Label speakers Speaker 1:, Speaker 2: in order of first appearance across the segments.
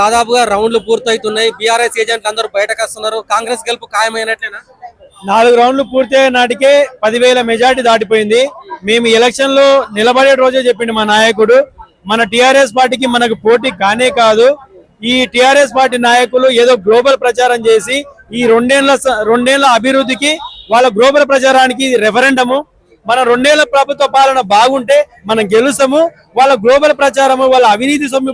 Speaker 1: దాదాపుగా రౌండ్లు పూర్తవుతున్నాయి. బీఆర్ఎస్ ఏజెంట్లు అందరూ బయటకు వస్తున్నారు. కాంగ్రెస్ గెలుపు ఖాయమైనట్లేనా?
Speaker 2: నాలుగు రౌండ్లు పూర్తయ్యే నాటికే పదివేల మెజార్టీ దాటిపోయింది. మేము ఎలక్షన్లో నిలబడే రోజే చెప్పిండు మా నాయకుడు. మన టిఆర్ఎస్ పార్టీకి మనకు పోటీ కానే కాదు. ఈ టిఆర్ఎస్ పార్టీ నాయకులు ఏదో గ్లోబల్ ప్రచారం చేసి ఈ రెండేళ్ళ రెండేళ్ళ అభివృద్ధికి వాళ్ళ గ్లోబల్ ప్రచారానికి రెఫరెండము. మన రెండేళ్ళ ప్రభుత్వ పాలన బాగుంటే మనం గెలుస్తాము. వాళ్ళ గ్లోబల్ ప్రచారము వాళ్ళ అవినీతి సొమ్ము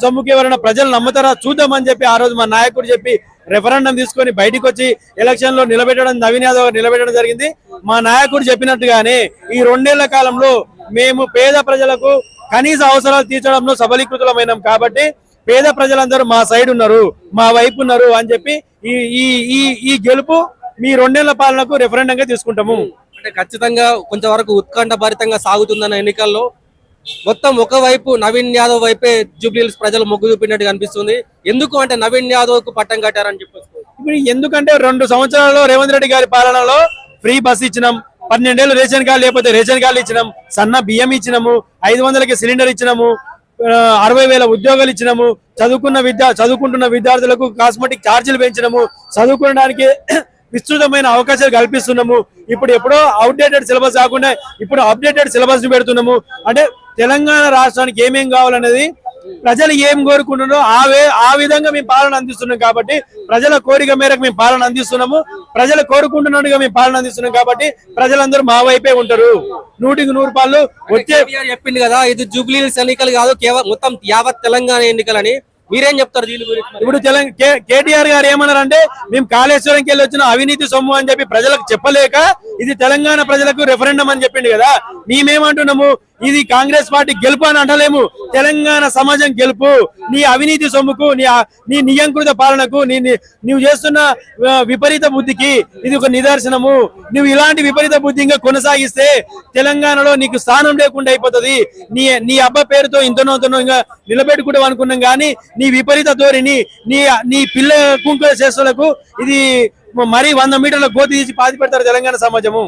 Speaker 2: సొమ్ముకి ఎవరైనా ప్రజలు నమ్ముతారా? చూద్దామని చెప్పి ఆ రోజు మా నాయకుడు చెప్పి రెఫరెండం తీసుకొని బయటికి వచ్చి ఎలక్షన్లో నిలబెట్టడం నవీన్ యాదవ్ నిలబెట్టడం జరిగింది. మా నాయకుడు చెప్పినట్టుగానే ఈ రెండేళ్ళ కాలంలో మేము పేద ప్రజలకు కనీస అవసరాలు తీర్చడంలో సబలీకృతులమైనాం కాబట్టి పేద ప్రజలందరూ మా సైడ్ ఉన్నారు మా వైపు ఉన్నారు అని చెప్పి ఈ ఈ ఈ ఈ గెలుపు మీ రెండేళ్ళ పాలనకు రెఫరెండంగా తీసుకుంటాము.
Speaker 1: అంటే ఖచ్చితంగా కొంచెం వరకు ఉత్కంఠ భరితంగా సాగుతుందన్న ఎన్నికల్లో మొత్తం ఒకవైపు నవీన్ యాదవ్ వైపే జూబ్లీహిల్స్ ప్రజలు మొగ్గు చూపినట్టు అనిపిస్తుంది ఎందుకు అంటే నవీన్ యాదవ్కు పట్టం కట్టారని చెప్పేసి
Speaker 2: ఇప్పుడు ఎందుకంటే రెండు సంవత్సరాల్లో రేవంత్ రెడ్డి గారి పాలనలో ఫ్రీ బస్ ఇచ్చినాం పన్నెండేళ్ళు రేషన్ కార్డు లేకపోతే రేషన్ కార్డు ఇచ్చినాం సన్న బియ్యం ఇచ్చినాము ఐదు వందలకి సిలిండర్ ఇచ్చినాము అరవై వేల ఉద్యోగాలు ఇచ్చినాము చదువుకున్న విద్య చదువుకుంటున్న విద్యార్థులకు కాస్మెటిక్ ఛార్జీలు పెంచినాము చదువుకోవడానికి విస్తృతమైన అవకాశాలు కల్పిస్తున్నాము. ఇప్పుడు ఎప్పుడో అవుట్డేటెడ్ సిలబస్ కాకుండా ఇప్పుడు అప్డేటెడ్ సిలబస్ని పెడుతున్నాము. అంటే తెలంగాణ రాష్ట్రానికి ఏమేం కావాలనేది ప్రజలు ఏం కోరుకుంటున్నారో ఆ వే ఆ విధంగా మేము పాలన అందిస్తున్నాం కాబట్టి ప్రజల కోరిక మేరకు మేము పాలన అందిస్తున్నాము. ప్రజలు కోరుకుంటున్నట్టుగా మేము పాలన అందిస్తున్నాం కాబట్టి ప్రజలందరూ మా వైపే ఉంటారు. నూటికి నూరు పాళ్ళు వచ్చే
Speaker 1: చెప్పింది కదా ఇది జూబ్లీహిల్స్ ఎన్నికలు కాదు కేవలం మొత్తం యావత్ తెలంగాణ ఎన్నికలని మీరేం చెప్తారు దీని గురించి
Speaker 2: ఇప్పుడు తెలంగాణ కేటీఆర్ గారు ఏమన్నారంటే మేము కాళేశ్వరంకి వెళ్ళి వచ్చిన అవినీతి సొమ్ము అని చెప్పి ప్రజలకు చెప్పలేక ఇది తెలంగాణ ప్రజలకు రెఫరెండం అని చెప్పిండు కదా. మేమేమంటున్నాము? ఇది కాంగ్రెస్ పార్టీ గెలుపు అని అంటలేము. తెలంగాణ సమాజం గెలుపు. నీ అవినీతి సొమ్ముకు నీ నీ నియంకృత పాలనకు నీ నీవు నువ్వు చేస్తున్న విపరీత బుద్ధికి ఇది ఒక నిదర్శనము. నువ్వు ఇలాంటి విపరీత బుద్ధి ఇంకా కొనసాగిస్తే తెలంగాణలో నీకు స్థానం లేకుండా అయిపోతుంది. నీ నీ అబ్బ పేరుతో ఇంతనో ఇంతనో ఇంకా నిలబెట్టుకుంటాం అనుకున్నాం కానీ నీ విపరీత ధోరణి నీ నీ పిల్ల కుంకుల చేస్తులకు ఇది మరీ వంద మీటర్ల గోతి తీసి పాతి పెడతారు తెలంగాణ సమాజము.